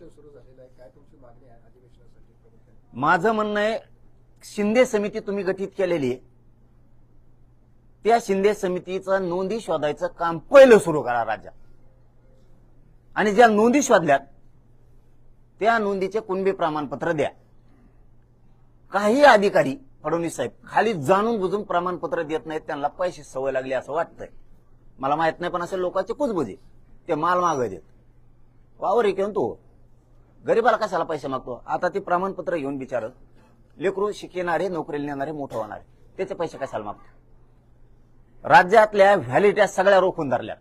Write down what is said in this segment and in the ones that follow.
अधिवेशन सुरू झालेलं आहे. काय तुमची मागणी आहे अधिवेशनासाठी माझं म्हणणं आहे शिंदे समिती तुम्ही गठीत केलेली आहे. त्या शिंदे समितीचा नोंदी शोधायचं काम पहिलं सुरू करा राज्यात. आणि ज्या नोंदी शोधल्यात त्या नोंदीचे कुणबी प्रमाणपत्र द्या. काही अधिकारी फडणवीस साहेब खाली जाणून बुजून प्रमाणपत्र देत नाहीत त्यांना पैसे सवय लागली असं वाटतंय. मला माहीत नाही पण असे लोकांचे कुजबुजे. ते माल माग देत. वावर एक तो गरीबाला कशाला पैसे मागतो? आता ते प्रमाणपत्र घेऊन विचारत लेकरू शिकणारे नोकरीला नेणारे मोठं होणारे. त्याचे पैसे कशाला मागतो? राज्यातल्या व्हॅलिट्या सगळ्या रोखून धरल्या.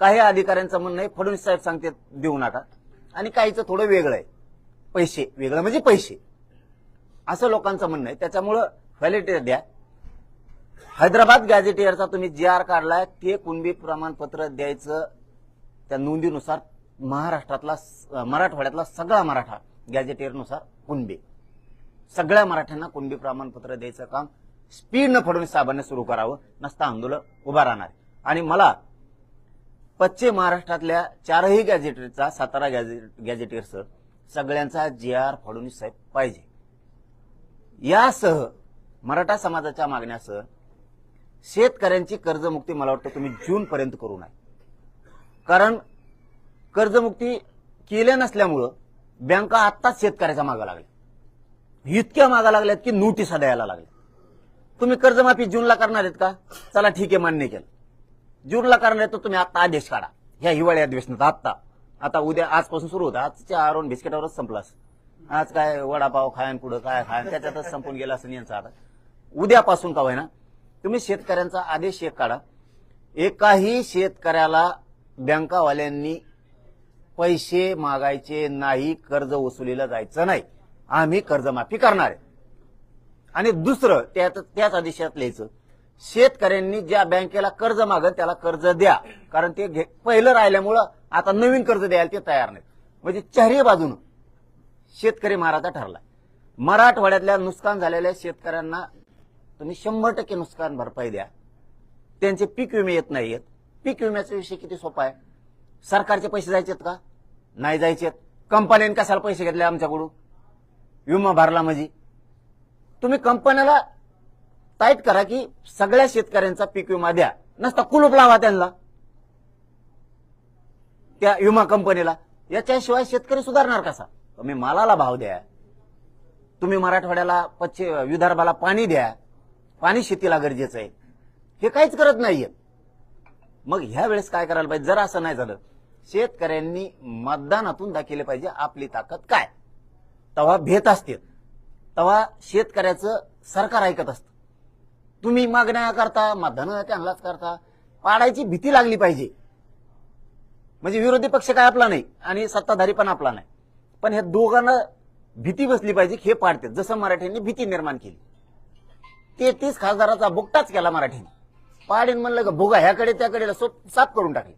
काही अधिकाऱ्यांचं म्हणणं आहे फडणवीस साहेब सांगते देऊ नका. आणि काहीचं थोडं वेगळं आहे. पैसे वेगळं म्हणजे पैसे. असं लोकांचं म्हणणं आहे. त्याच्यामुळं व्हॅलिटी द्या. हैदराबाद गॅझेटियरचा तुम्ही जी आर काढलाय ते कुणबी प्रमाणपत्र द्यायचं त्या नोंदीनुसार महाराष्ट्रातला स- मराठवाड्यातला सगळा मराठा गॅझेटियरनुसार कुणबी. सगळ्या मराठ्यांना कुणबी प्रमाणपत्र द्यायचं काम स्पीडनं फडणवीस साहेबांनी सुरू करावं नसता आंदोलन उभा राहणार. आणि मला पश्चिम महाराष्ट्रातल्या चारही गॅजेटरचा सातारा गॅजेट गॅझेटियरसह सगळ्यांचा जी आर फडणवीस साहेब पाहिजे. यासह मराठा समाजाच्या मागण्यासह शेतकऱ्यांची कर्जमुक्ती मला वाटतं तुम्ही जून पर्यंत करू नये. कारण कर्जमुक्ती केल्या नसल्यामुळं बँका आत्ताच शेतकऱ्याच्या मागा लागल्या. इतक्या मागा लागल्यात की नोटिसा द्यायला लागल्या. तुम्ही कर्जमाफी जूनला करणार आहेत का? चला ठीक आहे मान्य केलं. जूनला करणार आहे तर तुम्ही आत्ता आदेश काढा. ह्या हिवाळी अधिवेशनात आत्ता. आता उद्या आजपासून सुरू होतं. आजच्या आरोन बिस्किटावरच संपलास आज काय वडापाव खायन पुढं काय खायन त्याच्यातच संपून गेला असं यांचं आता. उद्यापासून का ना तुम्ही शेतकऱ्यांचा आदेश एक काढा. एकाही शेतकऱ्याला बँकावाल्यांनी पैसे मागायचे नाही कर्ज वसुलीला जायचं नाही. आम्ही कर्जमाफी करणार आहे. आणि दुसरं त्यात त्याच आदेशात लिहायचं शेतकऱ्यांनी ज्या बँकेला कर्ज मागत त्याला कर्ज द्या. कारण ते घे- पहिलं राहिल्यामुळं आता नवीन कर्ज द्यायला ते तयार नाहीत. म्हणजे चारही बाजूनं शेतकरी माराचा ठरला मराठवाड्यातल्या नुकसान झालेल्या शेतकऱ्यांना तुम्ही शंभर टक्के नुकसान भरपाई द्या. त्यांचे पीक विमे येत नाहीयेत. पीक विम्याचा विषय किती सोपा आहे? सरकारचे पैसे जायचेत का? नाही जायचे. कंपन्याने कशाला पैसे घेतले आमच्याकडून? विमा भरला म्हणजे. तुम्ही कंपन्याला टाईट करा की सगळ्या शेतकऱ्यांचा पीक विमा द्या. नसता कुलूप लावा त्यांना. त्या विमा कंपनीला. याच्याशिवाय शेतकरी सुधारणार कसा? तुम्ही मालाला भाव द्या. तुम्ही मराठवाड्याला पश्चिम विदर्भाला पाणी द्या. पाणी शेतीला गरजेचं आहे. हे काहीच करत नाहीये मग ह्या वेळेस काय करायला पाहिजे? जर असं नाही झालं. शेतकऱ्यांनी मतदानातून दाखवले पाहिजे आपली ताकद काय? तेव्हा भेट असते तेव्हा शेतकऱ्याचं सरकार ऐकत असतं. तुम्ही मागण्या करता मतदान त्यांनाच करता. पाडायची भीती लागली पाहिजे. म्हणजे विरोधी पक्ष काय आपला नाही आणि सत्ताधारी पण आपला नाही. पण ह्या दोघांना भीती बसली पाहिजे की हे पाडते जसं मराठ्यांनी भीती निर्माण केली. तेहतीस खासदाराचा बुकटाच केला मराठीने पाडीन म्हणलं का भोगा ह्याकडे त्याकडे साफ करून टाकली.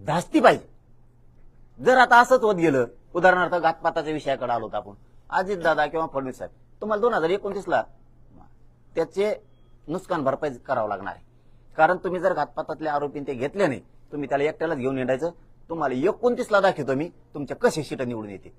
धास्ती पाहिजे जर आता असंच होत गेलं उदाहरणार्थ घातपाताच्या विषयाकडे आलो होतो आपण. अजित दादा किंवा फडणवीस साहेब तुम्हाला दोन हजार एकोणतीसला त्याचे नुकसान भरपाई करावं लागणार आहे. कारण तुम्ही जर घातपातातले आरोपी ते घेतले नाही तुम्ही त्याला एकट्यालाच घेऊन येणायचं तुम्हाला एकोणतीसला दाखवतो मी तुमच्या कसे सीट निवडून येते